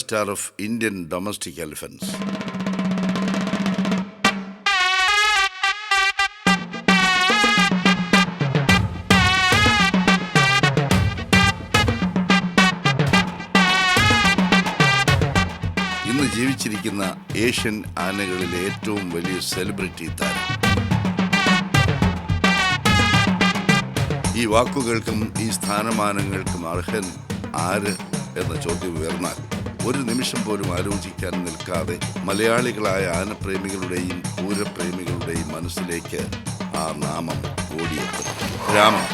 super of Indian domestic elephants. ഇന്ന് ജീവിച്ചിരിക്കുന്ന Asian ആനകളിലെ ഏറ്റവും വലിയ സെലിബ്രിറ്റി താരം ഈ വാക്കുകൾക്കും ഈ സ്ഥാനമാനങ്ങൾക്കും അർഹൻ ആര് എന്ന ചോദ്യം ഉയർന്നാൽ ഒരു നിമിഷം പോലും ആലോചിക്കാൻ നിൽക്കാതെ മലയാളികളായ ആനപ്രേമികളുടെയും പൂരപ്രേമികളുടെയും മനസ്സിലേക്ക് ആ നാമം ഓടിയെത്തും. രാമൻ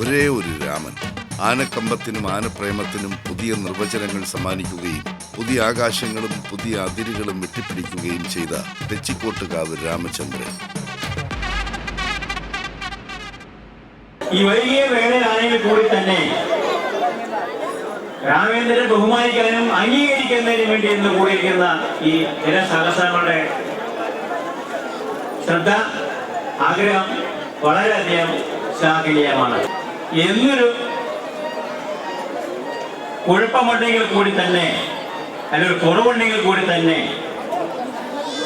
ഒരേ ഒരു രാമൻ. ആനക്കമ്പത്തിനും ആനപ്രേമത്തിനും പുതിയ നിർവചനങ്ങൾ സമ്മാനിക്കുകയും പുതിയ ആകാശങ്ങളും പുതിയ അതിരുകളും വെട്ടിപ്പിടിക്കുകയും ചെയ്ത തെച്ചിക്കോട്ടുകാവ് രാമചന്ദ്രൻ. ഈ വലിയ വേളയിലാണെങ്കിൽ കൂടി തന്നെ രാമേന്ദ്രൻ ബഹുമാനിക്കാനും അംഗീകരിക്കുന്നതിനും വേണ്ടി ഇന്ന് കൂടിയിരിക്കുന്ന ഈ ജനസഹസ്രങ്ങളുടെ ശ്രദ്ധ ആഗ്രഹം വളരെയധികം ശ്ലാഘനീയമാണ്. എന്നൊരു കുഴപ്പമുണ്ടെങ്കിൽ കൂടി തന്നെ അല്ലെങ്കിൽ കുറവുണ്ടെങ്കിൽ കൂടി തന്നെ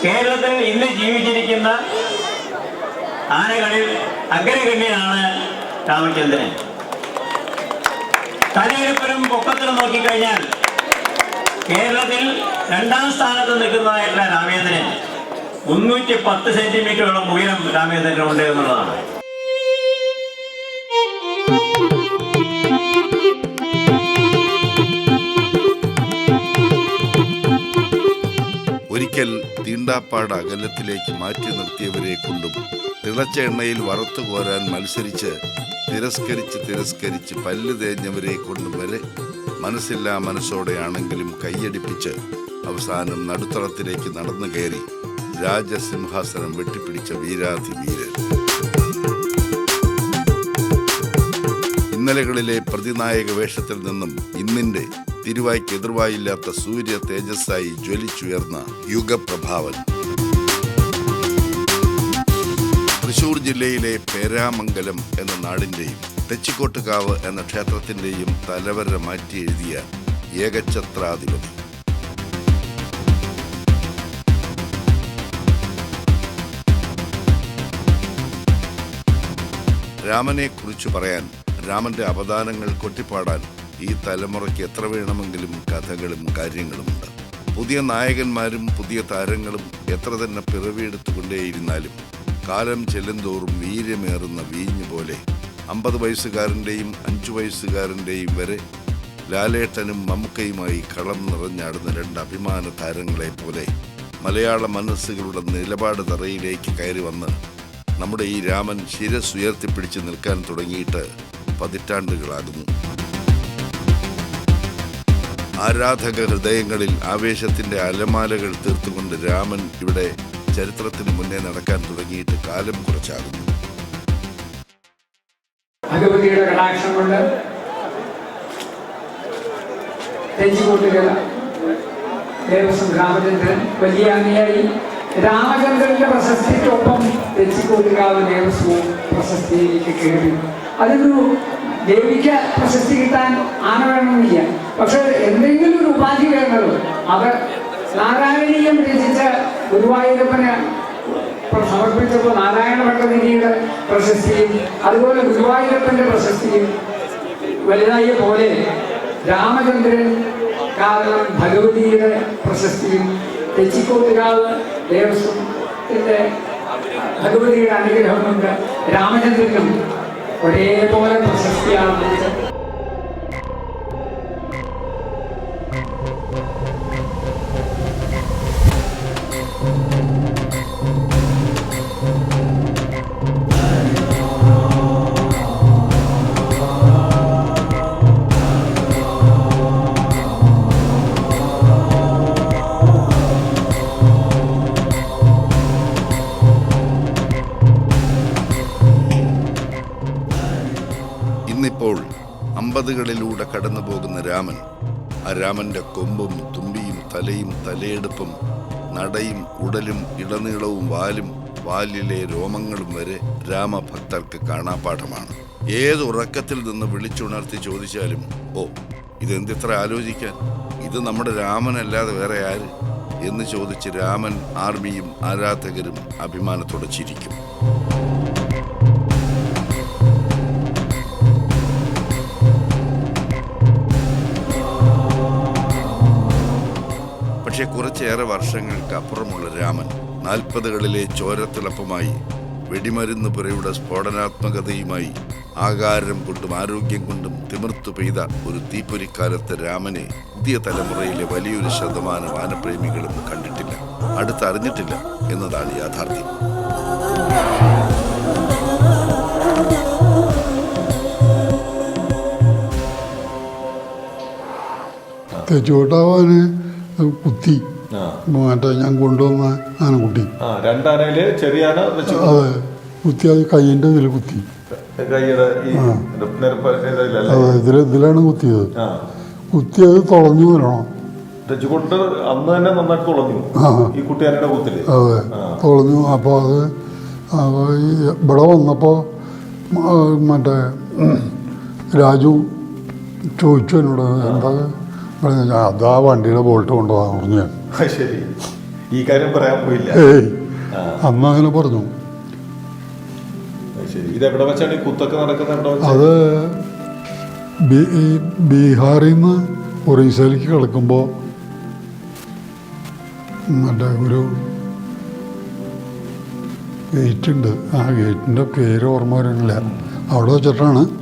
കേരളത്തിൽ ഇന്ന് ജീവിച്ചിരിക്കുന്ന ആനകളിൽ അഗ്രഗണ്യനാണ് രാമചന്ദ്രൻ. തലയെടുപ്പിലും പൊക്കത്തിനും നോക്കിക്കഴിഞ്ഞാൽ കേരളത്തിൽ രണ്ടാം സ്ഥാനത്ത് നിൽക്കുന്നതായിട്ടുള്ള രാമേന്ദ്രൻ മുന്നൂറ്റി പത്ത് സെന്റിമീറ്ററോളം ഉയരം രാമേന്ദ്രൻ ഉണ്ട് എന്നുള്ളതാണ്. ഒരിക്കൽ തീണ്ടാപ്പാട് അകലത്തിലേക്ക് മാറ്റി നിർത്തിയവരെ കൊണ്ടും തിളച്ച എണ്ണയിൽ വറുത്തു കോരാൻ മത്സരിച്ച് തിരസ്കരിച്ച് തിരസ്കരിച്ച് പല്ല് തേഞ്ഞവരെ കൊണ്ടും വരെ മനസ്സില്ലാ മനസ്സോടെയാണെങ്കിലും കൈയടിപ്പിച്ച് അവസാനം നടുത്തളത്തിലേക്ക് നടന്നു കയറി രാജസിംഹാസനം വെട്ടിപ്പിടിച്ച വീരാധി വീരൻ. ഇന്നലകളിലെ പ്രതിനായക വേഷത്തിൽ നിന്നും ഇന്നിന്റെ തിരുവായ്ക്ക് എതിർവായില്ലാത്ത സൂര്യ തേജസ്സായി ജ്വലിച്ചുയർന്ന യുഗപ്രഭാവൻ. തൃശൂർ ജില്ലയിലെ പേരാമംഗലം എന്ന നാടിന്റെയും തെച്ചിക്കോട്ടുകാവ് എന്ന ക്ഷേത്രത്തിന്റെയും തലവര മാറ്റി എഴുതിയ ഏകഛത്രാധിപതി. രാമനെ കുറിച്ച് പറയാൻ രാമന്റെ അവദാനങ്ങൾ കൊട്ടിപ്പാടാൻ ഈ തലമുറയ്ക്ക് എത്ര വേണമെങ്കിലും കഥകളും കാര്യങ്ങളുമുണ്ട്. പുതിയ നായകന്മാരും പുതിയ താരങ്ങളും എത്ര തന്നെ പിറവിയെടുത്തുകൊണ്ടേയിരുന്നാലും കാലം ചെല്ലുന്തോറും വീര്യമേറുന്ന വീഞ്ഞു പോലെ അമ്പത് വയസ്സുകാരന്റെയും അഞ്ചു വയസ്സുകാരന്റെയും വരെ ലാലേട്ടനും മമ്മൂക്കയുമായി കളം നിറഞ്ഞാടുന്ന രണ്ട് അഭിമാന താരങ്ങളെ പോലെ മലയാള മനസ്സുകളുടെ നിലപാട് തറയിലേക്ക് കയറി വന്ന് നമ്മുടെ ഈ രാമൻ ശിരസ് ഉയർത്തിപ്പിടിച്ച് നിൽക്കാൻ തുടങ്ങിയിട്ട് പതിറ്റാണ്ടുകളാകുന്നു. ആരാധക ഹൃദയങ്ങളിൽ ആവേശത്തിന്റെ അലമാലകൾ തീർത്തുകൊണ്ട് രാമൻ ഇവിടെ ചരിത്രത്തിന് മുന്നേ നടക്കാൻ തുടങ്ങിയിട്ട് കാലം കുറച്ചാകുന്നു. കൊണ്ട് ദേവസ്വം രാമചന്ദ്രൻ വലിയ അങ്ങയായി രാമചന്ദ്രന്റെ പ്രശസ്തിക്കൊപ്പം തെച്ചിക്കോട്ടുകാവ് ദേവസ്വവും പ്രശസ്തിയിലേക്ക് കയറി. അതൊരു ദേവിക്ക് പ്രശസ്തി കിട്ടാൻ ആന വേണമെന്നില്ല പക്ഷെ എന്തെങ്കിലും ഒരു ഉപാധി വേണമല്ലോ അത് നാരായണീയം രചിച്ച ഗുരുവായൂരപ്പന് സമർപ്പിച്ചപ്പോൾ നാരായണ ഭട്ടതിരിയുടെ പ്രശസ്തിയും അതുപോലെ ഗുരുവായൂരപ്പന്റെ പ്രശസ്തിയും വലുതായ പോലെ രാമചന്ദ്രൻ കാരണം ഭഗവതിയുടെ പ്രശസ്തിയും തെച്ചിക്കോട്ടുകാവ് ദേവസ്വത്തിന്റെ ഭഗവതിയുടെ അനുഗ്രഹം കൊണ്ട് രാമചന്ദ്രനും ഒരേപോലെ പ്രശസ്തിയാണ്. അമ്പതുകളിലൂടെ കടന്നു പോകുന്ന രാമൻ ആ രാമന്റെ കൊമ്പും തുമ്പിയും തലയും തലയെടുപ്പും നടയും ഉടലും ഇടനീളവും വാലും വാലിലെ രോമങ്ങളും വരെ രാമഭക്തർക്ക് കാണാപ്പാഠമാണ് ഏത് ഉറക്കത്തിൽ നിന്ന് വിളിച്ചുണർത്തി ചോദിച്ചാലും ഓ ഇതെന്തിത്ര ആലോചിക്കാൻ? ഇത് നമ്മുടെ രാമനല്ലാതെ വേറെ ആര്? എന്ന് ചോദിച്ച് രാമൻ ആർമിയും ആരാധകരും അഭിമാനത്തോടെ ചിരിക്കും. പക്ഷെ കുറച്ചേറെ വർഷങ്ങൾക്ക് അപ്പുറമുള്ള രാമൻ നാൽപ്പതുകളിലെ ചോരത്തിളപ്പമായി വെടിമരുന്ന് പുരയുടെ സ്ഫോടനാത്മകതയുമായി ആകാരം കൊണ്ടും ആരോഗ്യം കൊണ്ടും തിമിർത്തു പെയ്ത ഒരു തീപ്പൊരിക്കാലത്തെ രാമനെ പുതിയ തലമുറയിലെ വലിയൊരു ശതമാനം ആനപ്രേമികളും കണ്ടിട്ടില്ല. അടുത്തറിഞ്ഞിട്ടില്ല എന്നതാണ് യാഥാർത്ഥ്യം. തെച്ചുകൊട്ടാവാന് കുത്തി. മറ്റേ ഞാൻ കൊണ്ടുവന്ന ആനക്കുട്ടി. ആ രണ്ടാനയിൽ ചെറിയ ആന കുട്ടി അതെ. കുത്തി അത് കയ്യിന്റെ ഇതിൽ കുത്തി. അതെ ഇതിൽ ഇതിലാണ് കുത്തിയത്. കുത്തി അത് തുളഞ്ഞു വരണം. തെച്ചുകൊണ്ട് അന്ന് തന്നെ നന്നായിട്ട് തുളഞ്ഞു. ഈ കുട്ടിയാനയുടെ കൂത്തിൽ. അതെ. തുളഞ്ഞു. അപ്പോൾ അത് ഇവിടെ വന്നപ്പോൾ മറ്റേ രാജു ചോദിച്ചു എന്നോട് എന്താ പറഞ്ഞു അതാ വണ്ടിയുടെ ബോൾട്ട് കൊണ്ടുപോകാൻ പറഞ്ഞു ഞാൻ. ശരി. ഈ കാര്യം പറയാൻ പോയില്ല. ഏയ്. ആ. അന്ന് അങ്ങനെ പറഞ്ഞു. അത് ശരി. ഇത് എവിടെ വെച്ചാണ് ഈ കുത്തൊക്കെ നടക്കുന്നത്? എവിടെ അത് ബി- ഈ ബീഹാറിൽ നിന്ന് ഒറീസയിലേക്ക് കിടക്കുമ്പോൾ മറ്റേ ഒരു ഗേറ്റ് ഉണ്ട്. ആ ഗേറ്റിന്റെ പേര് ഓർമ്മ വരുന്നില്ല. അവിടെ വെച്ചിട്ടാണ്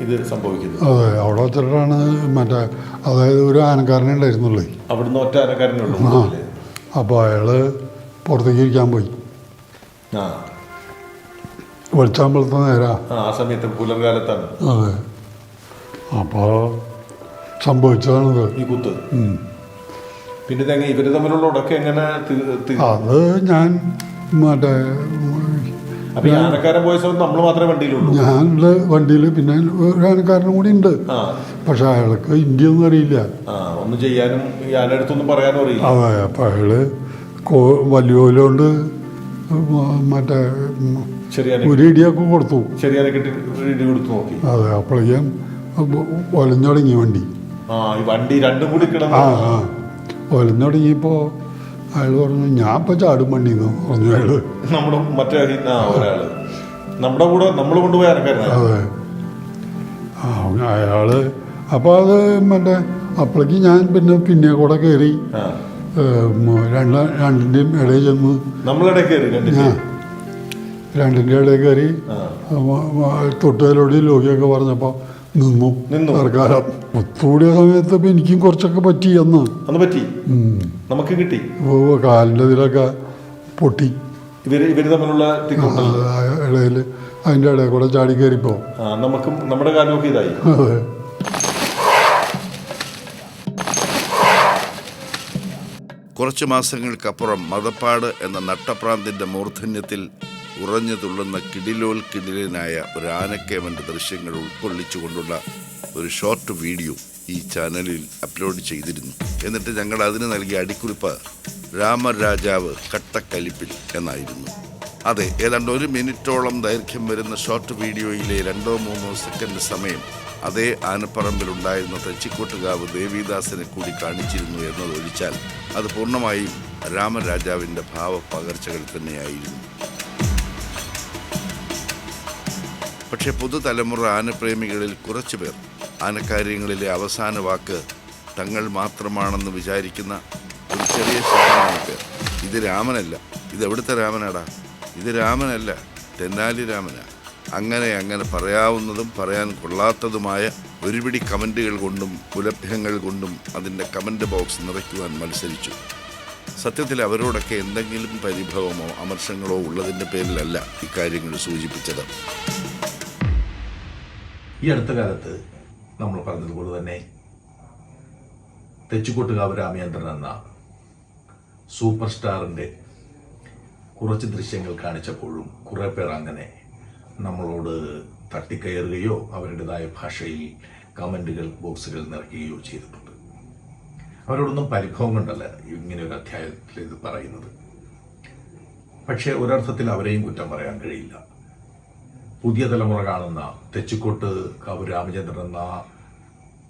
ഇത് സംഭവിക്കുന്നത്? അതെ അവിടെ വെച്ചിട്ടാണ് മറ്റേ അതായത് ഒരു ആനക്കാരനെ ഉണ്ടായിരുന്നുള്ളേ. അവിടുന്ന് ഒറ്റ ആനക്കാരനെ ആ. അപ്പോൾ അയാൾ പുറത്തേക്ക് ഇരിക്കാൻ പോയി. ആ. വെളിച്ചാമ്പളത്തെ നേരാ. ആ, ആ സമയത്ത് പുലർകാലത്താണ്. അതെ. അപ്പോൾ സംഭവിച്ചതാണിത്. ഈ കുത്ത്. ഉം. പിന്നെ ഇതെങ്ങനെ ഇവർ തമ്മിലുള്ള ഉടക്കം എങ്ങനെ തി- തി- അത് ഞാൻ മറ്റേ അപ്പൊ ഈ ആനക്കാരൻ പോയ സമയത്ത് നമ്മൾ മാത്രമേ വണ്ടിയിലുള്ളൂ. ഞാനുള്ള വണ്ടിയിൽ പിന്നെ ഒരു ആനക്കാരനും കൂടി ഉണ്ട്. പക്ഷെ അയാൾക്ക് ഇന്ത്യ ഒന്നും അറിയില്ല ഒന്നും ചെയ്യാനും അടുത്തൊന്നും പറയാനും അറിയില്ല. അതെ അപ്പൊ അയാൾ വലിയ വലിയോലുകൊണ്ട് മറ്റേ ഒരു ഇടിയൊക്കെ കൊടുത്തു. അതെ അപ്പോഴേക്കും ഒലഞ്ഞു തുടങ്ങി വണ്ടി. വണ്ടി രണ്ടും കൂടി ആ അയാൾ പറഞ്ഞു ഞാൻ ഇപ്പൊ ചാടും വണ്ടിന്ന് പറഞ്ഞു അയാൾ. നമ്മുടെ മറ്റേ ഒരാൾ. നമ്മുടെ കൂടെ നമ്മൾ കൊണ്ടുപോയ അതെ. അയാൾ അപ്പോൾ അത് മറ്റേ അപ്പോഴേക്ക് ഞാൻ പിന്നെ പിന്നെ കൂടെ കയറി രണ്ടിന്റെയും രണ്ട് രണ്ടിന്റെയും ഇടയിൽ ചെന്ന് രണ്ടിന്റെ രണ്ടിന്റെ ഇടയിൽ കയറി ആ. തൊട്ടുകാരോട് ലോകിയൊക്കെ പറഞ്ഞപ്പോൾ നിന്നു. നിന്നു. സർക്കാരം കൂടിയ സമയത്ത് ഇപ്പം എനിക്കും കുറച്ചൊക്കെ പറ്റി അന്ന് അന്ന് പറ്റി? നമുക്ക് കിട്ടി. കാലിന്റെ കാലിന്റെ ഇതിലൊക്കെ പൊട്ടി. ഇവർ ഇവർ തമ്മിലുള്ള തിക്കുണ്ടല്ലോ ഇടയിൽ അതിന്റെ ഇടയിൽ കൂടെ ചാടി കയറിപ്പോ. നമുക്കും നമ്മുടെ കാലമൊക്കെ ഇതായി. അതെ. കുറച്ചു മാസങ്ങൾക്കപ്പുറം മതപ്പാട് എന്ന നട്ടപ്രാന്തിന്റെ മൂർധന്യത്തിൽ ഉറഞ്ഞു തുള്ളുന്ന കിടിലോൽ കിടിലനായ ഒരു ആനക്കേമന്റെ ദൃശ്യങ്ങൾ ഉൾക്കൊള്ളിച്ചുകൊണ്ടുള്ള ഒരു ഷോർട്ട് വീഡിയോ ഈ ചാനലിൽ അപ്ലോഡ് ചെയ്തിരുന്നു. എന്നിട്ട് ഞങ്ങൾ അതിന് നൽകിയ അടിക്കുറിപ്പ് രാമരാജാവ് കട്ടക്കലിപ്പിൽ എന്നായിരുന്നു. അതെ ഏതാണ്ട് ഒരു മിനിറ്റോളം ദൈർഘ്യം വരുന്ന ഷോർട്ട് വീഡിയോയിലെ രണ്ടോ മൂന്നോ സെക്കൻഡ് സമയം അതേ ആനപ്പറമ്പിലുണ്ടായിരുന്ന തെച്ചിക്കോട്ടുകാവ് ദേവിദാസനെ കൂടി കാണിച്ചിരുന്നു എന്നതൊഴിച്ചാൽ അത് പൂർണമായും രാമരാജാവിന്റെ ഭാവപകർച്ചകൾ തന്നെയായിരുന്നു. പക്ഷെ പുതുതലമുറ ആനപ്രേമികളിൽ കുറച്ചുപേർ. ആനക്കാര്യങ്ങളിലെ അവസാന വാക്ക് തങ്ങൾ മാത്രമാണെന്ന് വിചാരിക്കുന്ന ഒരു ചെറിയ ശതമാനം പേർ. ഇത് രാമനല്ല ഇത് എവിടുത്തെ രാമനാടാ? ഇത് രാമനല്ല തെന്നാലി രാമനാ. അങ്ങനെ അങ്ങനെ പറയാവുന്നതും പറയാൻ കൊള്ളാത്തതുമായ ഒരുപിടി കമന്റുകൾ കൊണ്ടും കുലഭ്യങ്ങൾ കൊണ്ടും അതിന്റെ കമന്റ് ബോക്സ് നിറയ്ക്കുവാൻ മത്സരിച്ചു. സത്യത്തിൽ അവരോടൊക്കെ എന്തെങ്കിലും പരിഭവമോ അമർഷങ്ങളോ ഉള്ളതിന്റെ പേരിലല്ല ഇക്കാര്യങ്ങൾ സൂചിപ്പിച്ചത്. ഈ അടുത്ത കാലത്ത് നമ്മൾ പറഞ്ഞതുപോലെ തന്നെ തെച്ചുകൊട്ടുകാവ് രാമചന്ദ്രൻ എന്ന സൂപ്പർ സ്റ്റാറിന്റെ കുറച്ച് ദൃശ്യങ്ങൾ കാണിച്ചപ്പോഴും കുറേ പേർ അങ്ങനെ നമ്മളോട് തട്ടിക്കയറുകയോ അവരുടേതായ ഭാഷയിൽ കമന്റുകൾ ബോക്സുകൾ നിറയ്ക്കുകയോ ചെയ്തിട്ടുണ്ട്. അവരോടൊന്നും പരിഭവം കൊണ്ടല്ല ഇങ്ങനെ ഒരു അധ്യായത്തിൽ ഇത് പറയുന്നത്. പക്ഷേ ഒരർത്ഥത്തിൽ അവരെയും കുറ്റം പറയാൻ കഴിയില്ല. പുതിയ തലമുറ കാണുന്ന തെച്ചിക്കോട്ട് കാവു രാമചന്ദ്രൻ എന്ന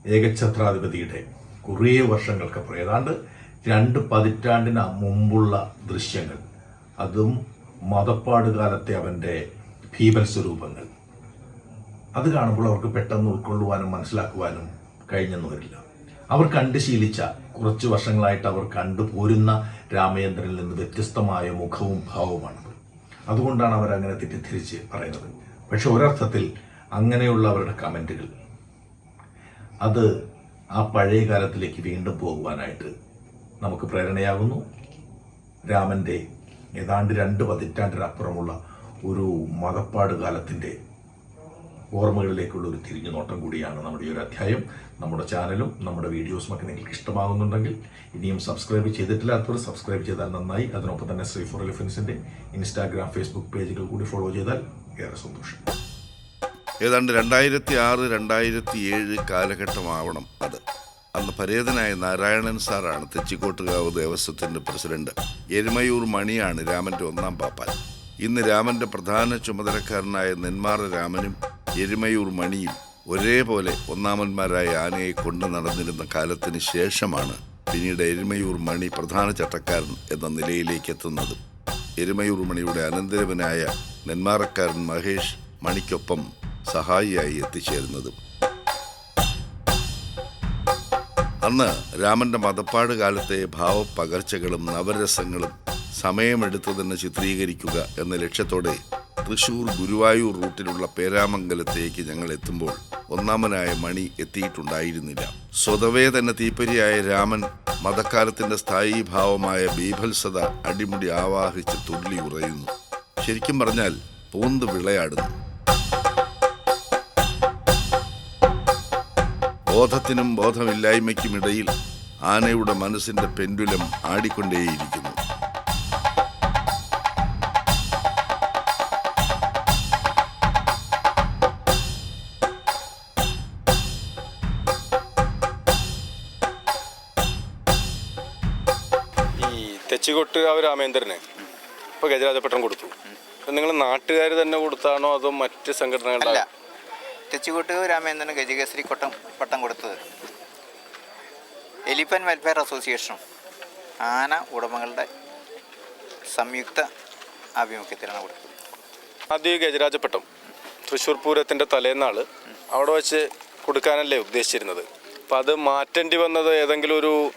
ഏകഛത്രാധിപതിയുടെ കുറേ വർഷങ്ങൾക്കപ്പുറം. ഏതാണ്ട് രണ്ട് പതിറ്റാണ്ടിന് മുമ്പുള്ള ദൃശ്യങ്ങൾ. അതും മതപ്പാട് കാലത്തെ അവന്റെ ഭീമസ്വരൂപങ്ങൾ അത് കാണുമ്പോൾ അവർക്ക് പെട്ടെന്ന് ഉൾക്കൊള്ളുവാനും മനസ്സിലാക്കുവാനും കഴിഞ്ഞെന്ന് വരില്ല. അവർ കണ്ട് ശീലിച്ച കുറച്ച് വർഷങ്ങളായിട്ട് അവർ കണ്ടു പോരുന്ന രാമചന്ദ്രനിൽ നിന്ന് വ്യത്യസ്തമായ മുഖവും ഭാവവുമാണത് അതുകൊണ്ടാണ് അവരങ്ങനെ തെറ്റിദ്ധരിച്ച് പറയുന്നത്. പക്ഷെ ഒരർത്ഥത്തിൽ അങ്ങനെയുള്ള അവരുടെ കമന്റുകൾ അത് ആ പഴയ കാലത്തിലേക്ക് വീണ്ടും പോകുവാനായിട്ട് നമുക്ക് പ്രേരണയാകുന്നു. രാമന്റെ ഏതാണ്ട് രണ്ട് പതിറ്റാണ്ടിനപ്പുറമുള്ള ഒരു മതപ്പാട് കാലത്തിന്റെ ഓർമ്മകളിലേക്കുള്ള ഒരു തിരിഞ്ഞു നോട്ടം കൂടിയാണ് നമ്മുടെ ഈ ഒരു അധ്യായം. നമ്മുടെ ചാനലും നമ്മുടെ വീഡിയോസും ഒക്കെ നിങ്ങൾക്ക് ഇഷ്ടമാകുന്നുണ്ടെങ്കിൽ ഇനിയും സബ്സ്ക്രൈബ് ചെയ്തിട്ടില്ലാത്തവർ സബ്സ്ക്രൈബ് ചെയ്താൽ നന്നായി. അതിനൊപ്പം തന്നെ ശ്രീ ഫോർ എലിഫൻസിന്റെ ഇൻസ്റ്റാഗ്രാം ഫേസ്ബുക്ക് പേജുകൾ കൂടി ഫോളോ ചെയ്താൽ ഏറെ സന്തോഷം. ഏതാണ്ട് രണ്ടായിരത്തി ആറ് രണ്ടായിരത്തി ഏഴ് കാലഘട്ടമാവണം അത്. അന്ന് പരേതനായ നാരായണൻ സാറാണ് തെച്ചിക്കോട്ടുകാവ് ദേവസ്വത്തിന്റെ പ്രസിഡന്റ്. എരുമയൂർ മണിയാണ് രാമന്റെ ഒന്നാം പാപ്പാൻ. ഇന്ന് രാമന്റെ പ്രധാന ചുമതലക്കാരനായ നെന്മാറ രാമനും എരുമയൂർ മണിയും ഒരേപോലെ ഒന്നാമന്മാരായ ആനയെ കൊണ്ടു നടന്നിരുന്ന കാലത്തിന് ശേഷമാണ് പിന്നീട് എരുമയൂർ മണി പ്രധാന ചട്ടക്കാരൻ എന്ന നിലയിലേക്ക് എത്തുന്നതും എരുമയൂർ മണിയുടെ അനന്തരവനായ നെന്മാറക്കാരൻ മഹേഷ് മണിക്കൊപ്പം സഹായിയായി എത്തിച്ചേരുന്നതും. അന്ന് രാമന്റെ മതപ്പാട് കാലത്തെ ഭാവപ്പകർച്ചകളും നവരസങ്ങളും സമയമെടുത്ത് തന്നെ ചിത്രീകരിക്കുക എന്ന ലക്ഷ്യത്തോടെ തൃശൂർ ഗുരുവായൂർ റൂട്ടിലുള്ള പേരാമംഗലത്തേക്ക് ഞങ്ങൾ എത്തുമ്പോൾ ഒന്നാമനായ മണി എത്തിയിട്ടുണ്ടായിരുന്നില്ല. സ്വതവേ തന്നെ തീപ്പരിയായ രാമൻ മതക്കാലത്തിന്റെ സ്ഥായീഭാവമായ ബീഭത്സത അടിമുടി ആവാഹിച്ച് തുള്ളി ഉറയുന്നു. ശരിക്കും പറഞ്ഞാൽ പൂന്ത് വിളയാടുന്നു. ബോധത്തിനും ബോധമില്ലായ്മയ്ക്കുമിടയിൽ ആനയുടെ മനസ്സിന്റെ പെൻഡുലം ആടിക്കൊണ്ടേയിരിക്കുന്നു. ഈ ആ രാമേന്ദ്രന് ഇപ്പോൾ ഗജരാജപട്ടം കൊടുത്തു. നിങ്ങൾ നാട്ടുകാർ തന്നെ കൊടുത്താണോ അതോ മറ്റ് സംഘടനകളുടെ തെച്ചിക്കോട്ട് രാമേന്ദ്രന് ഗജകേസരി കൊട്ടം പട്ടം കൊടുത്തത്. എലിപ്പൻ വെൽഫെയർ അസോസിയേഷനും ആന ഉടമകളുടെ സംയുക്ത ആഭിമുഖ്യത്തിലാണ് കൊടുത്തത്. ആദ്യം ഗജരാജപ്പട്ടം തൃശ്ശൂർ പൂരത്തിന്റെ തലേന്നാൾ അവിടെ വെച്ച് കൊടുക്കാനല്ലേ ഉദ്ദേശിച്ചിരുന്നത്? അപ്പം അത് മാറ്റേണ്ടി വന്നത് ഏതെങ്കിലും ഒരു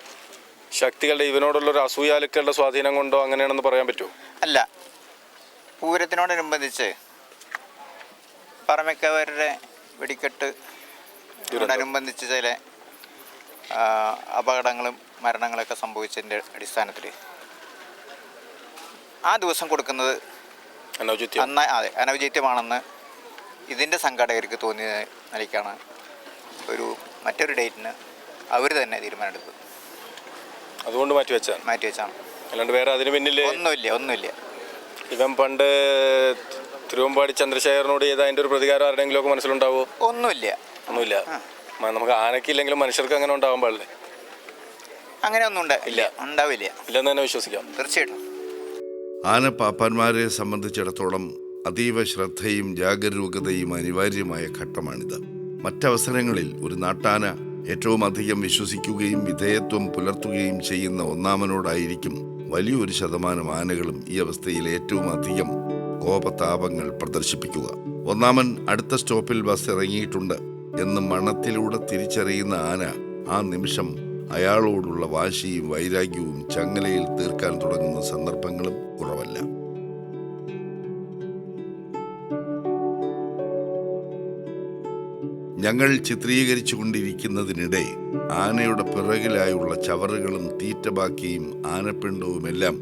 ശക്തികളുടെ ഇവനോടുള്ള ഒരു അസൂയാലുക്കളുടെ സ്വാധീനം കൊണ്ടോ അങ്ങനെയാണെന്ന് പറയാൻ പറ്റുമോ? അല്ല. പൂരത്തിനോടനുബന്ധിച്ച് പറമക്കവരുടെ വെടിക്കെട്ട് ോടനുബന്ധിച്ച് ചില അപകടങ്ങളും മരണങ്ങളൊക്കെ സംഭവിച്ചതിന്റെ അടിസ്ഥാനത്തിൽ ആ ദിവസം കൊടുക്കുന്നത് അന്ന അതെ അനൗചിത്യമാണെന്ന് ഇതിന്റെ സംഘാടകർക്ക് തോന്നിയ നിലയ്ക്കാണ് ഒരു മറ്റൊരു ഡേറ്റിന് അവർ തന്നെ തീരുമാനമെടുത്തത്. അതുകൊണ്ട് മാറ്റി വെച്ചാണ്. മാറ്റി വെച്ചാണ്. അല്ലാണ്ട് വേറെ അതിന് പിന്നിൽ ഒന്നുമില്ല ഒന്നുമില്ല. ഇവൻ പണ്ട് തിരുവമ്പാടി ചന്ദ്രശേഖരനോട് ചെയ്ത അതിന്റെ ഒരു പ്രതികാരം ആരുടെങ്കിലും ഒക്കെ മനസ്സിലുണ്ടാവോ? ഒന്നുമില്ല. ഒന്നുമില്ല. മ- നമുക്ക് ആനക്കില്ലെങ്കിലും മനുഷ്യർക്ക് അങ്ങനെ ഉണ്ടാവാൻ പാടില്ലേ? അങ്ങനെ ഒന്നും ഉണ്ടാ ഇല്ല. ഉണ്ടാവില്ല. ഇല്ലെന്ന് തന്നെ വിശ്വസിക്കാം. തീർച്ചയായിട്ടും. ആന പാപ്പാന്മാരെ സംബന്ധിച്ചിടത്തോളം അതീവ ശ്രദ്ധയും ജാഗരൂകതയും അനിവാര്യമായ ഘട്ടമാണിത്. മറ്റവസരങ്ങളിൽ ഒരു നാട്ടാന ഏറ്റവും അധികം വിശ്വസിക്കുകയും വിധേയത്വം പുലർത്തുകയും ചെയ്യുന്ന ഒന്നാമനോടായിരിക്കും വലിയൊരു ശതമാനം ആനകളും ഈ അവസ്ഥയിൽ ഏറ്റവും അധികം കോപതാപങ്ങൾ പ്രദർശിപ്പിക്കുക. ഒന്നാമൻ അടുത്ത സ്റ്റോപ്പിൽ ബസ് ഇറങ്ങിയിട്ടുണ്ട് എന്ന് മണത്തിലൂടെ തിരിച്ചറിയുന്ന ആന ആ നിമിഷം അയാളോടുള്ള വാശിയും വൈരാഗ്യവും ചങ്ങലയിൽ തീർക്കാൻ തുടങ്ങുന്ന സന്ദർഭങ്ങളും കുറവല്ല. ഞങ്ങൾ ചിത്രീകരിച്ചു കൊണ്ടിരിക്കുന്നതിനിടെ ആനയുടെ പിറകിലായുള്ള ചവറുകളും തീറ്റബാക്കിയും ആനപ്പിണ്ടവുമെല്ലാം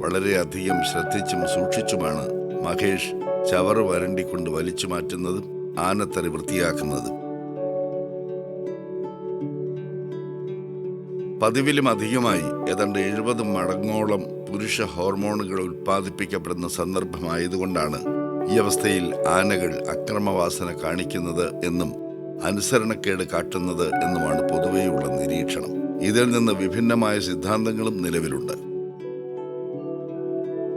വളരെയധികം ശ്രദ്ധിച്ചും സൂക്ഷിച്ചുമാണ് മഹേഷ് ചവറ് വരണ്ടിക്കൊണ്ട് വലിച്ചു മാറ്റുന്നതും ആനത്തറി വൃത്തിയാക്കുന്നതും. പതിവിലും അധികമായി ഏതാണ്ട് എഴുപത് മടങ്ങോളം പുരുഷ ഹോർമോണുകൾ ഉൽപ്പാദിപ്പിക്കപ്പെടുന്ന സന്ദർഭമായതുകൊണ്ടാണ് ഈ അവസ്ഥയിൽ ആനകൾ അക്രമവാസന കാണിക്കുന്നത് എന്നും അനുസരണക്കേട് കാട്ടുന്നത് എന്നുമാണ് പൊതുവെയുള്ള നിരീക്ഷണം. ഇതിൽ നിന്ന് വിഭിന്നമായ സിദ്ധാന്തങ്ങളും നിലവിലുണ്ട്.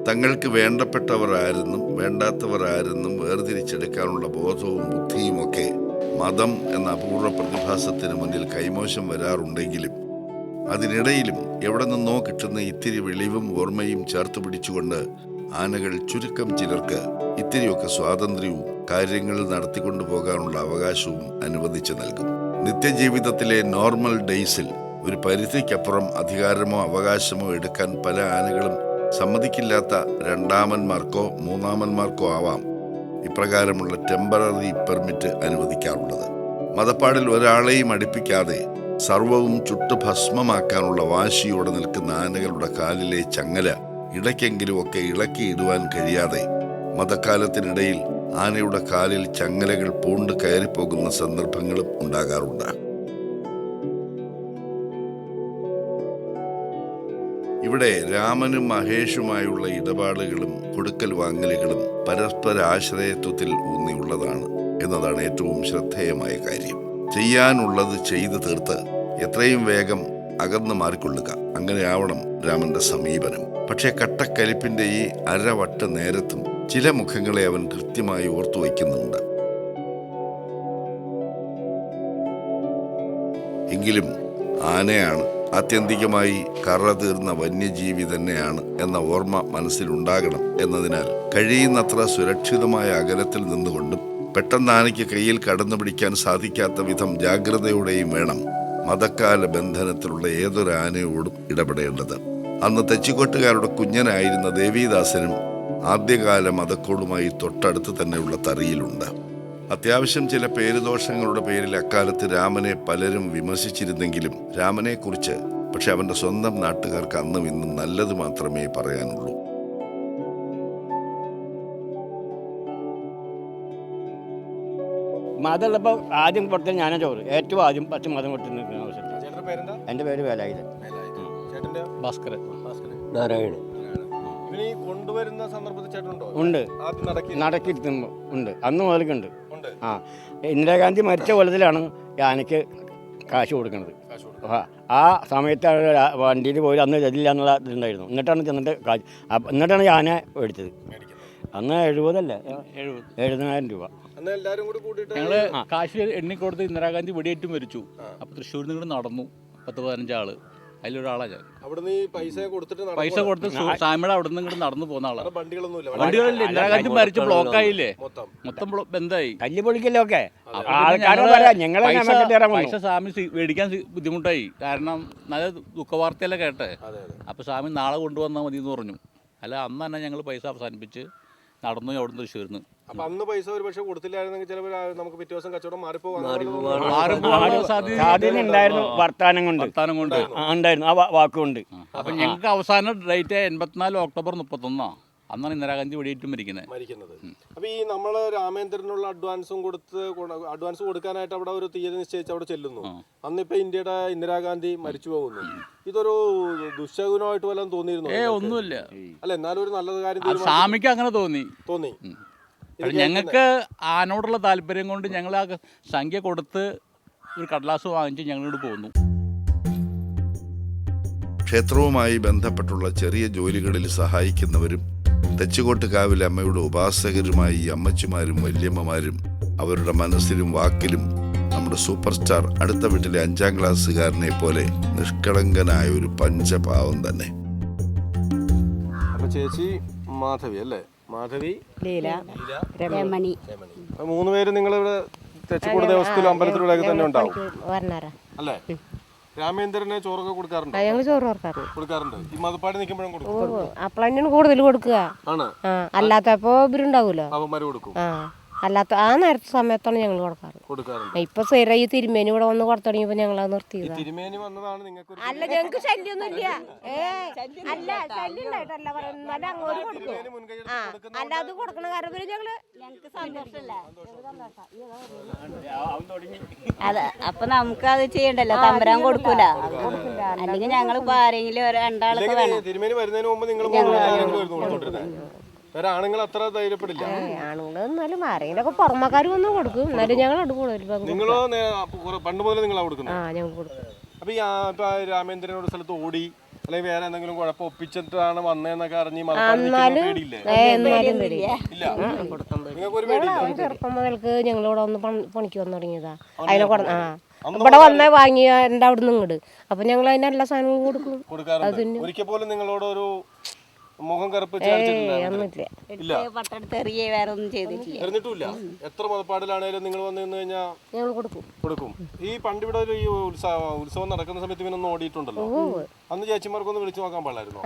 തങ്ങൾക്ക് വേണ്ടപ്പെട്ടവർ ആരെന്നും വേർതിരിച്ചെടുക്കാനുള്ള ബോധവും ബുദ്ധിയുമൊക്കെ മതം എന്ന അപൂർവ പ്രതിഭാസത്തിന് മുന്നിൽ കൈമോശം വരാറുണ്ടെങ്കിലും അതിനിടയിലും എവിടെ നിന്നോ കിട്ടുന്ന ഇത്തിരി വെളിവും ഓർമ്മയും ചേർത്ത് പിടിച്ചുകൊണ്ട് ആനകൾ ചുരുക്കം ചിലർക്ക് ഇത്തിരിയൊക്കെ സ്വാതന്ത്ര്യവും കാര്യങ്ങൾ നടത്തിക്കൊണ്ടു പോകാനുള്ള അവകാശവും അനുവദിച്ചു നൽകും. നിത്യജീവിതത്തിലെ നോർമൽ ഡേയ്സിൽ ഒരു പരിധിക്കപ്പുറം അധികാരമോ അവകാശമോ എടുക്കാൻ പല ആനകളും സമ്മതിക്കില്ലാത്ത രണ്ടാമന്മാർക്കോ മൂന്നാമന്മാർക്കോ ആവാം. ഇപ്രകാരമുള്ള ടെമ്പററി പെർമിറ്റ് അനുവദിക്കാറുള്ളത്. മതപ്പാടിൽ ഒരാളെയും അടുപ്പിക്കാതെ സർവവും ചുട്ടു ഭസ്മമാക്കാനുള്ള വാശിയോടെ നിൽക്കുന്ന ആനകളുടെ കാലിലെ ചങ്ങല ഇടയ്ക്കെങ്കിലും ഒക്കെ ഇളക്കിയിടുവാൻ കഴിയാതെ മതക്കാലത്തിനിടയിൽ ആനയുടെ കാലിൽ ചങ്ങലകൾ പൂണ്ട് കയറിപ്പോകുന്ന സന്ദർഭങ്ങളും ഉണ്ടാകാറുണ്ട്. ഇവിടെ രാമനും മഹേഷുമായുള്ള ഇടപാടുകളും കൊടുക്കൽ വാങ്ങലുകളും പരസ്പര ആശ്രയത്വത്തിൽ ഊന്നിയുള്ളതാണ് എന്നതാണ് ഏറ്റവും ശ്രദ്ധേയമായ കാര്യം. ചെയ്യാനുള്ളത് ചെയ്തു തീർത്ത് എത്രയും വേഗം അകന്നു മാറിക്കൊള്ളുക. അങ്ങനെയാവണം രാമന്റെ സമീപനം. പക്ഷേ കട്ടക്കലിപ്പിന്റെ ഈ അരവട്ട നേരത്തും ചില മുഖങ്ങളെ അവൻ കൃത്യമായി ഓർത്തു വയ്ക്കുന്നുണ്ട്. എങ്കിലും ആനയാണ് ആത്യന്തികമായി കറ തീർന്ന വന്യജീവി തന്നെയാണ് എന്ന ഓർമ്മ മനസ്സിലുണ്ടാകണം എന്നതിനാൽ കഴിയുന്നത്ര സുരക്ഷിതമായ അകലത്തിൽ നിന്നുകൊണ്ടും പെട്ടെന്ന് ആനയ്ക്ക് കയ്യിൽ കടന്നു പിടിക്കാൻ സാധിക്കാത്ത വിധം ജാഗ്രതയോടെയും വേണം മതക്കാല ബന്ധനത്തിലുള്ള ഏതൊരു ആനയോടും ഇടപെടേണ്ടത്. അന്ന് തെച്ചിക്കോട്ടുകാരുടെ കുഞ്ഞനായിരുന്ന ദേവീദാസനും ആദ്യകാല മതക്കോടുമായി തൊട്ടടുത്ത് തന്നെയുള്ള തറിയിലുണ്ട്. അത്യാവശ്യം ചില പേരുദോഷങ്ങളുടെ പേരിൽ അക്കാലത്ത് രാമനെ പലരും വിമർശിച്ചിരുന്നെങ്കിലും രാമനെ കുറിച്ച് പക്ഷെ അവന്റെ സ്വന്തം നാട്ടുകാർക്ക് അന്നും ഇന്നും നല്ലത് മാത്രമേ പറയാനുള്ളൂ. മതമുള്ളപ്പോൾ ആദ്യം കൊടുത്തത് ഞാനാ ചോറ്. ഏറ്റവും ആദ്യം പറ്റും മതം കൊടുത്ത് എന്റെ പേര് വേലായുധൻ. ഭാസ്കരൻ. നാരായണൻ. കൊണ്ടുവരുന്ന സന്ദർഭത്തിൽ ഉണ്ട്. നടക്കിരുത്തുമ്പോൾ ഉണ്ട്. അന്ന് മുതൽക്കുണ്ട്. ഉണ്ട് ആ. ഇന്ദിരാഗാന്ധി മരിച്ച കൊല്ലത്തിലാണ് ആനയ്ക്ക് കാശ് കൊടുക്കുന്നത്. ആ സമയത്ത് സമയത്താണ് വണ്ടിയിൽ പോയി അന്ന് ഇതില്ല എന്നുള്ള ഇതുണ്ടായിരുന്നു. എന്നിട്ടാണ് ചെന്നിട്ട് കാശ് അപ്പ- എന്നിട്ടാണ് ആന മേടിച്ചത്. മേടിക്കുന്നത്. അന്ന് എഴുപതല്ലേ? എഴുപതിനായിരം രൂപ. ഞങ്ങൾ കാശ് എണ്ണിക്കൊടുത്ത് ഇന്ദിരാഗാന്ധി വെടിയേറ്റും മരിച്ചു. അപ്പൊ തൃശ്ശൂരിൽ നിന്ന് നടന്നു പത്ത് പതിനഞ്ച് ആൾ അതിലൊരാളാ ഞാൻ. അവിടുന്ന് ഈ പൈസ കൊടുത്തിട്ട്. പൈസ കൊടുത്ത് സാമിയുടെ അവിടെ നിന്ന് ഇങ്ങോട്ട് നടന്നു പോകുന്ന ആളാണ് വണ്ടികളൊന്നുമില്ല. വണ്ടികളില്ല ഇന്ദിരാഗാന്ധി മരിച്ചു ബ്ലോക്ക് ആയില്ലേ മൊത്തം. മൊത്തം ബന്ധായി കല്ല് ഞങ്ങളെ പൈസ- സ്വാമി സ്വീ- മേടിക്കാൻ ബുദ്ധിമുട്ടായി. കാരണം നല്ല ദുഃഖവാർത്തയല്ലേ കേട്ടെ? അപ്പൊ സ്വാമി നാളെ കൊണ്ടുവന്നാൽ മതി എന്ന് പറഞ്ഞു. അല്ല അന്ന് തന്നെ ഞങ്ങൾ പൈസ അവസാനിപ്പിച്ച് നടന്നു അവിടുന്ന് തൃശ്ശൂരിന്ന് അപ്പൊ അന്ന് പൈസ ഒരു പക്ഷെ കൊടുത്തില്ലായിരുന്നെങ്കിൽ ചിലപ്പോൾ നമുക്ക് പിറ്റേ ദിവസം കച്ചവടം സാധ്യത ഉണ്ടായിരുന്നു. വർത്താനം കൊണ്ട്. വർത്താനം കൊണ്ട്. ഉണ്ടായിരുന്നു. ആ വാക്കുകൊണ്ട്. അപ്പൊ ഞങ്ങൾക്ക് അവസാന ഡേറ്റ് എൺപത്തിനാല് ഒക്ടോബർ മുപ്പത്തൊന്നാ. അന്നാണ് ഇന്ദിരാഗാന്ധി വെടിയേറ്റും മരിക്കുന്നത്. മരിക്കുന്നത് അപ്പൊ ഈ നമ്മൾ രാമേന്ദ്രനുള്ള അഡ്വാൻസും കൊടുത്ത് അഡ്വാൻസ് കൊടുക്കാനായിട്ട് അവിടെ ഒരു തീയതി നിശ്ചയിച്ച് അവിടെ ചെല്ലുന്നു. അന്നിപ്പോ ഇന്ത്യയുടെ ഇന്ദിരാഗാന്ധി മരിച്ചു പോകുന്നു. ഇതൊരു ദുശകുനമായിട്ട് വല്ലതും തോന്നിയിരുന്നു? ഏ ഒന്നുമില്ല. അല്ല എന്നാലും ഒരു നല്ലത് കാര്യം. സ്വാമിക്ക് അങ്ങനെ തോന്നി. തോന്നി. ഞങ്ങൾക്ക് ആനോടുള്ള താല്പര്യം കൊണ്ട് ഞങ്ങൾ ആ സംഖ്യ കൊടുത്ത് ഒരു കടലാസ് വാങ്ങിച്ച് ഞങ്ങളോട് പോന്നു. ക്ഷേത്രവുമായി ബന്ധപ്പെട്ടുള്ള ചെറിയ ജോലികളിൽ സഹായിക്കുന്നവരും തെച്ചുകോട്ടുകാവിലെ അമ്മയുടെ ഉപാസകരുമായി അമ്മച്ചിമാരും വല്യമ്മമാരും അവരുടെ മനസ്സിലും വാക്കിലും നമ്മുടെ സൂപ്പർ സ്റ്റാർ അടുത്ത വീട്ടിലെ അഞ്ചാം ക്ലാസ്സുകാരനെ പോലെ നിഷ്കളങ്കനായ ഒരു പഞ്ചപാവം തന്നെ. ചേച്ചി മാധവി അല്ലേ? മാധവി? ലീല രമണി. അപ്പൊ മൂന്ന് പേര് നിങ്ങൾ ഇവിടെ തെച്ചിക്കോട് ദേവസ്ഥയിലും അമ്പലത്തിലൂടെ തന്നെ ഉണ്ടാവും. അല്ലേ? രാമേന്ദ്രനെ ചോറൊക്കെ കൊടുക്കാറുണ്ട്? ഞങ്ങൾ ചോറ് ഓർക്കാറുണ്ട് കൊടുക്കാറുണ്ട്. ഈ മതപ്പാടി നിൽക്കുമ്പോഴും കൊടുക്കും. അപ്പളന്നെയാണ് കൂടുതൽ കൊടുക്കുക. ആണ്. അല്ലാത്തപ്പോ ഇവരുണ്ടാവൂലോ? അവന്മാര് കൊടുക്കും. ആ. അല്ലാത്ത ആ നേരത്തെ സമയത്താണ് ഞങ്ങൾ കൊടുക്കാറ്. കൊടുക്കാറുണ്ട്. ഇപ്പൊ സ്ഥിര ഈ തിരുമേനി ഇവിടെ വന്ന് കൊടുത്തു തുടങ്ങിയപ്പോ ഞങ്ങൾ അത് നിർത്തി തിരുമേനി വന്നതാണ് നിങ്ങൾക്ക് അല്ല ഞങ്ങൾക്ക് ശല്യൊന്നുമില്ല. ഏ അല്ല ശല്യം ഉണ്ടായിട്ടല്ല പറയുന്നത് അങ്ങോട്ട് കൊടുക്കും. ആ അല്ല അത് കൊടുക്കണ കാരണം പിന്നെ ഞങ്ങൾ അത് അപ്പൊ നമുക്ക് അത് ചെയ്യണ്ടല്ലോ തമ്പരാൻ കൊടുക്കൂല? അല്ലെങ്കിൽ ഞങ്ങൾ ഇപ്പൊ ആരെങ്കിലും ഒരു രണ്ടാളൊക്കെ വേണം. തിരുമേനി വരുന്നതിന് മുമ്പ് നിങ്ങൾ ആണുങ്ങൾ അത്ര ധൈര്യപ്പെടില്ല. ആണുങ്ങൾ എന്നാലും ആരെങ്കിലൊക്കെ പുറമക്കാർ വന്ന് കൊടുക്കും. എന്നാലും ഞങ്ങൾ നിങ്ങളോ പണ്ട് മുതൽ നിങ്ങളാ ആ കൊടുക്കുന്നത് ഞങ്ങൾ കൊടുക്കും. അപ്പൊ ഈ രാമേന്ദ്രനോട് സ്ഥലത്ത് ഓടി അല്ലെങ്കിൽ വേറെ എന്തെങ്കിലും കുഴപ്പം ഒപ്പിച്ചിട്ടാണ് വന്നതെന്നൊക്കെ അറിഞ്ഞ് ചെറുപ്പം മുതൽക്ക് ഞങ്ങളിവിടെ ഒന്ന് പണിക്ക് വന്നു തുടങ്ങിയതാ. അതിനെ ആ. ഇവിടെ വന്നേ വാങ്ങിയ എന്റെ അവിടെ നിന്ന് ഇങ്ങോട്ട് അപ്പൊ ഞങ്ങൾ അതിന് എല്ലാ സാധനങ്ങളും കൊടുക്കും. ഒരിക്കൽ പോലും നിങ്ങളോട് ഒരു മുഖം കറുപ്പ് ഇല്ല. വേറെ ഒന്നും ചെയ്തിട്ടില്ല. എറിഞ്ഞിട്ടില്ല. എത്ര മതപ്പാടിലാണേലും നിങ്ങൾ വന്നു നിന്ന് കഴിഞ്ഞാൽ ഞങ്ങൾ കൊടുക്കും. കൊടുക്കും. ഈ പണ്ട് ഇവിടെ ഒരു ഈ ഉത്സവ ഉത്സവം നടക്കുന്ന സമയത്ത് ഇവനൊന്ന് ഓടിയിട്ടുണ്ടല്ലോ. അന്ന് ചേച്ചിമാർക്കൊന്ന് വിളിച്ചു നോക്കാൻ പാടില്ലായിരുന്നു?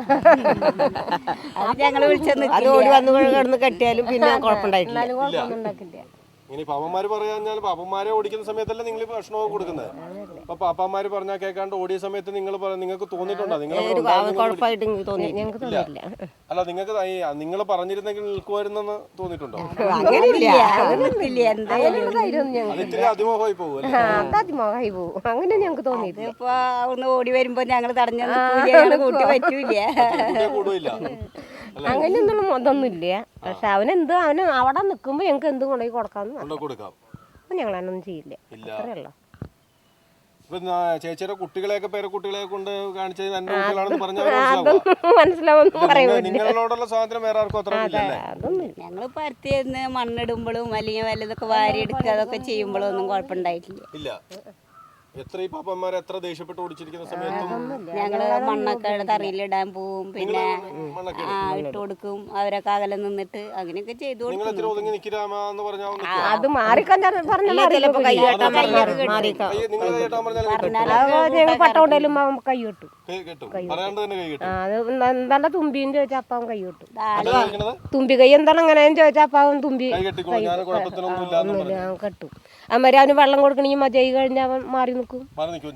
ഞങ്ങൾ വിളിച്ചെന്ന് അത് ഓടി വന്ന് കിടന്ന് കെട്ടിയാലും പിന്നെ കുഴപ്പമുണ്ടായിട്ടില്ല. ഇനി പാപ്പന്മാർ പറയാഞ്ഞാൽ പാപ്പന്മാരെ ഓടിക്കുന്ന സമയത്തല്ലേ നിങ്ങൾ ഭക്ഷണമൊക്കെ കൊടുക്കുന്നത്? അപ്പൊ പാപ്പന്മാര് പറഞ്ഞാൽ കേൾക്കാണ്ട് ഓടിയ സമയത്ത് നിങ്ങൾ നിങ്ങൾക്ക് തോന്നിയിട്ടുണ്ടോ? നിങ്ങൾ അല്ല നിങ്ങൾക്ക് നിങ്ങൾ പറഞ്ഞിരുന്നെങ്കിൽ നിൽക്കുമായിരുന്നെന്ന് തോന്നിയിട്ടുണ്ടോ? അങ്ങനെയില്ല ഇല്ല പോകും അതിമോഹമായി പോകും. അങ്ങനെ ഞങ്ങൾക്ക് തോന്നിയിട്ടില്ല. ഇപ്പൊ ഒന്ന് ഓടി വരുമ്പോ ഞങ്ങൾ തടഞ്ഞ കൂട്ടി പറ്റൂല കുട്ടിയെ കൂടുമില്ല അങ്ങനെയൊന്നും ഇല്ല പക്ഷെ അവനെന്ത് അവന് അവിടെ നിൽക്കുമ്പോൾ ഞങ്ങൾക്ക് എന്ത് കൊണ്ടുപോയി കൊടുക്കാന്ന് കൊടുക്കാം. അപ്പൊ ഞങ്ങൾ അതിനൊന്നും ചെയ്യില്ല. അത്രേ ഉള്ളൂ. ചേച്ചിയുടെ കുട്ടികളെയൊക്കെ പേരെ കുട്ടികളെ കൊണ്ട് കാണിച്ചത് എന്റെ കുട്ടികളാണെന്ന് പറഞ്ഞാൽ മനസ്സിലാവുക അതൊന്നും മനസ്സിലാവുമെന്ന് പറയാൻ നിങ്ങൾ- പറ്റില്ല നിങ്ങളോടുള്ള സ്വാതന്ത്ര്യം വേറെ ആർക്കും അത്ര ഞങ്ങൾ പരത്തിന്ന് മണ്ണിടുമ്പോഴും അല്ലെങ്കിൽ വല്ലതൊക്കെ വാരി എടുക്കുക അതൊക്കെ ചെയ്യുമ്പോഴും ഒന്നും കുഴപ്പമുണ്ടായിട്ടില്ല. ഇല്ല. എത്ര ഈ പാപ്പന്മാരെ എത്ര ദേഷ്യപ്പെട്ട് ഓടിച്ചിരിക്കുന്ന സമയത്തും ഞങ്ങൾ മണ്ണൊക്കെ തറയിലിടാൻ പോവും പിന്നെ ആ ഇട്ട് കൊടുക്കും അവരൊക്കെ അകലെ നിന്നിട്ട് അങ്ങനെയൊക്കെ ചെയ്തു നിങ്ങൾ എത്ര ഒതുങ്ങി നിൽക്കിരാമ എന്ന് പറഞ്ഞാൽ അത് ചിലപ്പോ കൈ കെട്ടാൻ മാറിക്കാം നിങ്ങൾ കേട്ടാൻ പറഞ്ഞാൽ അവൻ കൈ കെട്ടും. കൈ കെട്ടും. പറയാണ്ട് തന്നെ കൈ കെട്ടും. ആ, അത് എന്താണ് തുമ്പിന്ന് ചോദിച്ചാൽ അപ്പം കൈ കെട്ടും. തുമ്പി കൈ എന്താണ് അങ്ങനെ ചോദിച്ചാൽ അപ്പം തുമ്പി കെട്ടും അമ്മര് അവന് വെള്ളം കൊടുക്കണെങ്കിൽ മതിയായി കഴിഞ്ഞാൽ അവൻ മാറി നിൽക്കും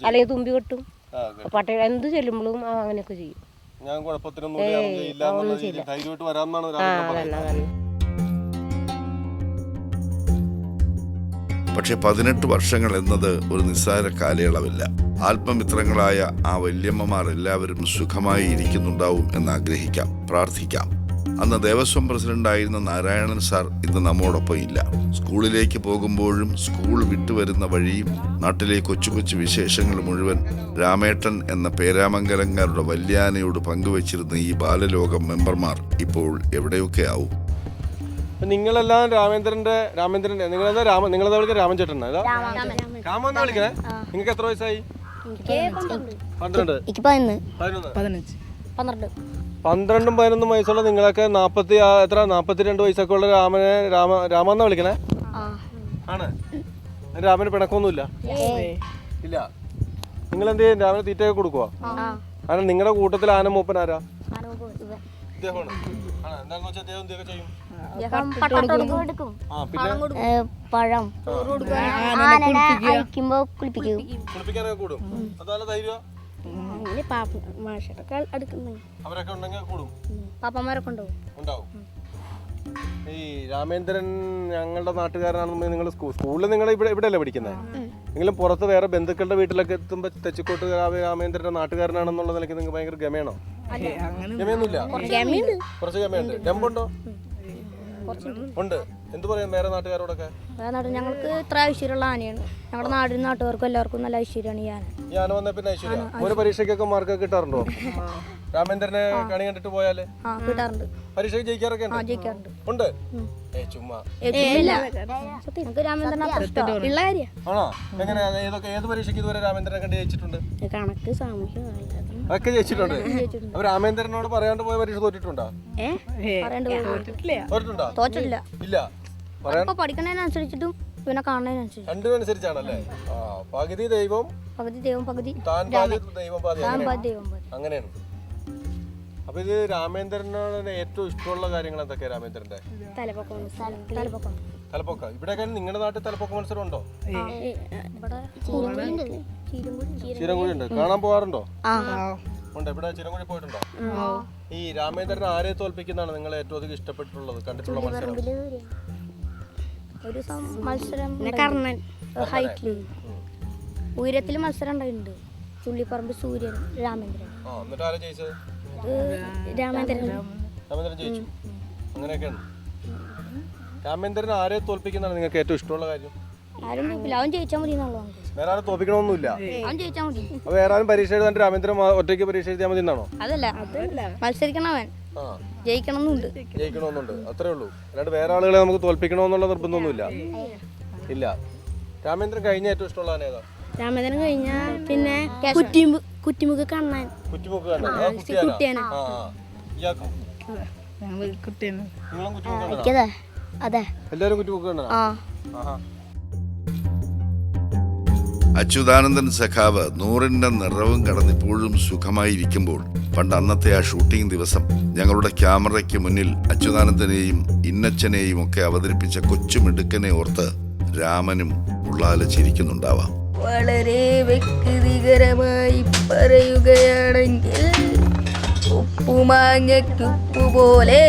അല്ലെങ്കിൽ തുമ്പി കെട്ടും. പട്ട എന്ത് ചെല്ലുമ്പോഴും അങ്ങനെയൊക്കെ ചെയ്യും. ഞാൻ കുഴപ്പത്തിനൊന്നും ധൈര്യമായിട്ട് വരാമെന്നാണ് പറയുന്നത്. പക്ഷെ പതിനെട്ട് വർഷങ്ങൾ എന്നത് ഒരു നിസ്സാര കാലയളവില്ല. ആത്മമിത്രങ്ങളായ ആ വല്യമ്മമാർ എല്ലാവരും സുഖമായി ഇരിക്കുന്നുണ്ടാവും എന്ന് ആഗ്രഹിക്കാം പ്രാർത്ഥിക്കാം. അന്ന് ദേവസ്വം പ്രസിഡന്റായിരുന്ന നാരായണൻ സാർ ഇന്ന് നമ്മോടൊപ്പം ഇല്ല. സ്കൂളിലേക്ക് പോകുമ്പോഴും സ്കൂൾ വിട്ടുവരുന്ന വഴിയും നാട്ടിലെ കൊച്ചു കൊച്ചു വിശേഷങ്ങൾ മുഴുവൻ രാമേട്ടൻ എന്ന പേരാമംഗലങ്കാരുടെ വല്യാനയോട് പങ്കുവച്ചിരുന്ന ഈ ബാലലോകം മെമ്പർമാർ ഇപ്പോൾ എവിടെയൊക്കെ ആവും നിങ്ങളെല്ലാം രാമേന്ദ്രന്റെ രാമേന്ദ്രന്റെ നിങ്ങളെന്താ രാമ നിങ്ങളെന്താ രാമൻ? രാമൻ വിളിക്കണേ? നിങ്ങൾക്ക് എത്ര വയസ്സായി? പന്ത്രണ്ട്. പതിനൊന്ന്. പതിനൊന്ന്. പന്ത്രണ്ട്. പന്ത്രണ്ടും പതിനൊന്നും വയസ്സുള്ള നിങ്ങളൊക്കെ നാപ്പത്തി എത്ര? നാപ്പത്തിരണ്ട് വയസ്സൊക്കെ ഉള്ള രാമനെ രാമ രാമെന്നാ വിളിക്കണേ? ആണ്. രാമന് പിണക്കൊന്നുമില്ല ഇല്ല. നിങ്ങൾ എന്ത് ചെയ്യും രാമന് തീറ്റയൊക്കെ കൊടുക്കുക കാരണം നിങ്ങളുടെ കൂട്ടത്തിൽ ആന മൂപ്പൻ ആരാ? ഇദ്ദേഹമാണ്. ആണ്. എന്താണെന്ന് വെച്ചാൽ അദ്ദേഹം എന്തൊക്കെ ചെയ്യും? ആ പിന്നെ? പഴം കുളിപ്പിക്കും. കുളിപ്പിക്കാനൊക്കെ കൂടും. അതല്ല ധൈര്യം. അങ്ങനെ മാഷൊക്കെ അടുക്കുന്നത് അവരൊക്കെ ഉണ്ടെങ്കിൽ കൂടും. പാപ്പന്മാരൊക്കെ ഉണ്ടാവും. ഉണ്ടാവും ഈ രാമേന്ദ്രൻ ഞങ്ങളുടെ നാട്ടുകാരനാണെന്ന് നിങ്ങൾ സ്കൂളിൽ നിങ്ങൾ ഇവിടെ ഇവിടെയല്ലേ പഠിക്കുന്നത് എങ്കിലും പുറത്ത് വേറെ ബന്ധുക്കളുടെ വീട്ടിലൊക്കെ എത്തുമ്പോൾ തെച്ചിക്കോട്ട് രാമ- രാമേന്ദ്രന്റെ നാട്ടുകാരനാണെന്നുള്ള നിലയ്ക്ക് നിങ്ങൾക്ക് ഭയങ്കര ഗമയാണോ? ഗമയൊന്നുമില്ല. കുറച്ച് ഗമയുണ്ട്. ഡെമ്പുണ്ടോ ഉണ്ട്. എന്ത് പറയാം വേറെ നാട്ടുകാരോടൊക്കെ? ഞങ്ങൾക്ക് ഇത്ര ഐശ്വര്യമുള്ള ആനയാണ്. ഞങ്ങളുടെ നാടിനും നാട്ടുകാർക്കും എല്ലാവർക്കും നല്ല ഐശ്വര്യമാണ് ഈ ആന. ഈ ആന വന്ന പിന്നെ ഐശ്വര്യ. ഒരു പരീക്ഷയ്ക്കൊക്കെ മാർക്ക് കിട്ടാറുണ്ടോ? രാമേന്ദ്രനെ കണി കണ്ടിട്ട് പോയാൽ? ആ കിട്ടാറുണ്ട്. പരീക്ഷയ്ക്ക് ജയിക്കാറൊക്കെ ഉണ്ട്? ജയിക്കാറുണ്ട്. ഉണ്ട്? ഏ ചുമ്മാ. ആണോ? എങ്ങനെ ഏതൊക്കെ ഏത് പരീക്ഷയ്ക്ക് ഇതുവരെ രാമേന്ദ്രനെ കണ്ട് ജയിച്ചിട്ടുണ്ട്? കണക്ക് സാമൂഹ്യം അതൊക്കെ ജയിച്ചിട്ടുണ്ട്. അപ്പൊ രാമേന്ദ്രനോട് പറയാണ്ട് പോയ പരീക്ഷ തോറ്റിട്ടുണ്ടോ? തോറ്റിട്ടുണ്ടോ? തോറ്റിട്ടില്ല. ഇല്ല. പറയാൻ? ഇപ്പൊ പഠിക്കണതിനനുസരിച്ചിട്ടും പിന്നെ കാണുന്നതിനനുസരിച്ച് രണ്ടിനനുസരിച്ചാണല്ലേ ആ പകുതി ദൈവം പകുതി ദൈവം പകുതി താൻ പാതി ദൈവം പാതി താൻ അങ്ങനെയാണ്. പാതി ദൈവം പാതി. അങ്ങനെയാണ്. അപ്പൊ ഇത് രാമേന്ദ്രനോട് ഏറ്റവും ഇഷ്ടമുള്ള കാര്യങ്ങൾ എന്തൊക്കെയാ രാമേന്ദ്രന്റെ? തലപ്പൊക്കം തലപ്പൊക്കം. തലപ്പൊക്ക. ഇവിടെയൊക്കെ നിങ്ങളുടെ നാട്ടിൽ തലപ്പൊക്ക മത്സരം ഉണ്ടോ ഇവിടെ ചിരങ്കുഴി ഉണ്ട്. കാണാൻ പോകാറുണ്ടോ? ആ. ഉണ്ട്. ഇവിടെ ചിരങ്കുഴി പോയിട്ടുണ്ടോ? ഈ രാമേന്ദ്രൻ ആരെ തോൽപ്പിക്കുന്നതാണ് നിങ്ങൾ ഏറ്റവും അധികം ഇഷ്ടപ്പെട്ടിട്ടുള്ളത്? കണ്ടിട്ടുള്ള മത്സരം. ഒരു മത്സരം കർണൻ. ഹൈറ്റിൽ ഉയരത്തിൽ മത്സരം ഉണ്ടായിട്ടുണ്ട്. ചുള്ളിപ്പറമ്പ് സൂര്യൻ രാമേന്ദ്രൻ. രാമേന്ദ്രൻ. രാമേന്ദ്രൻ ജയിച്ചു. അങ്ങനെയൊക്കെയാണ്. രാമേന്ദ്രൻ ആരെ തോൽപ്പിക്കുന്നതാണ് നിങ്ങൾക്ക് ഏറ്റവും ഇഷ്ടമുള്ള കാര്യം? ആരും അവൻ ജയിച്ചാൽ മതി വേറെ ആരും തോൽപ്പിക്കണമെന്നില്ല അവൻ ജയിച്ചാൽ മതി. വേറെ ആരും പരീക്ഷ എഴുതാണ്ട് രാമേന്ദ്രൻ ഒറ്റയ്ക്ക് പരീക്ഷ എഴുതിയാൽ മതി എന്നാണോ അതല്ല. മത്സരിക്കണം അവൻ ആ. ജയിക്കണം ജയിക്കണമെന്നുണ്ട്. അത്രേ ഉള്ളൂ. അല്ലാണ്ട് വേറെ ആളുകളെ നമുക്ക് തോൽപ്പിക്കണമെന്നുള്ള നിർബന്ധമൊന്നുമില്ല. ഇല്ല. രാമേന്ദ്രൻ കഴിഞ്ഞ ഏറ്റവും ഇഷ്ടമുള്ള ഏതാ? രാമേന്ദ്രൻ കഴിഞ്ഞ പിന്നെ കുറ്റിമു കുറ്റിമുക്ക് കണ്ണാൻ. കുറ്റിമുക്ക് കണ്ണാൻ. കുട്ടിയാണോ? കുട്ടിയാണ്. അതെ. എല്ലാരും കുറ്റിമുക്ക് കണ്ടോ? അച്യുതാനന്ദൻ സഖാവ് നൂറിന്റെ നിറവും കടന്നിപ്പോഴും സുഖമായിരിക്കുമ്പോൾ പണ്ട് അന്നത്തെ ആ ഷൂട്ടിംഗ് ദിവസം ഞങ്ങളുടെ ക്യാമറയ്ക്ക് മുന്നിൽ അച്യുതാനന്ദനെയും ഇന്നച്ചനെയും ഒക്കെ അവതരിപ്പിച്ച കൊച്ചുമിടുക്കനെ ഓർത്ത് രാമനും ഉള്ളാല ചിരിക്കുന്നുണ്ടാവാം വളരെ വ്യക്തികരമായി പറയുകയാണെങ്കിൽ ഉപ്പുമാങ്ങയ്ക്കുപ്പു പോലെ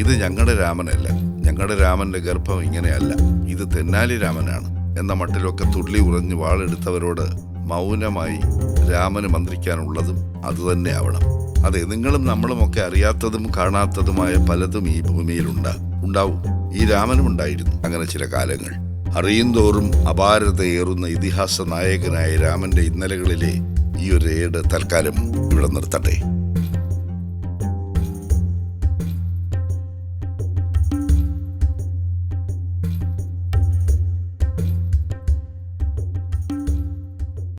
ഇത് ഞങ്ങളുടെ രാമനല്ല? ഞങ്ങളുടെ രാമന്റെ ഗർഭം ഇങ്ങനെയല്ല. ഇത് തെന്നാലി രാമനാണ്. എന്ന മട്ടിലൊക്കെ തുള്ളി ഉറഞ്ഞ് വാളെടുത്തവരോട് മൗനമായി രാമന് മന്ത്രിക്കാനുള്ളതും അതുതന്നെ ആവണം. അതെ നിങ്ങളും നമ്മളുമൊക്കെ അറിയാത്തതും കാണാത്തതുമായ പലതും ഈ ഭൂമിയിലുണ്ട് ഉണ്ടാവും. ഈ രാമനും ഉണ്ടായിരുന്നു അങ്ങനെ ചില കാലങ്ങൾ. അറിയുന്തോറും അപാരതയേറുന്ന ഇതിഹാസ നായകനായ രാമന്റെ ഇന്നലകളിലെ ഈ ഒരു ഏട് തൽക്കാലം ഇവിടെ നിർത്തട്ടെ.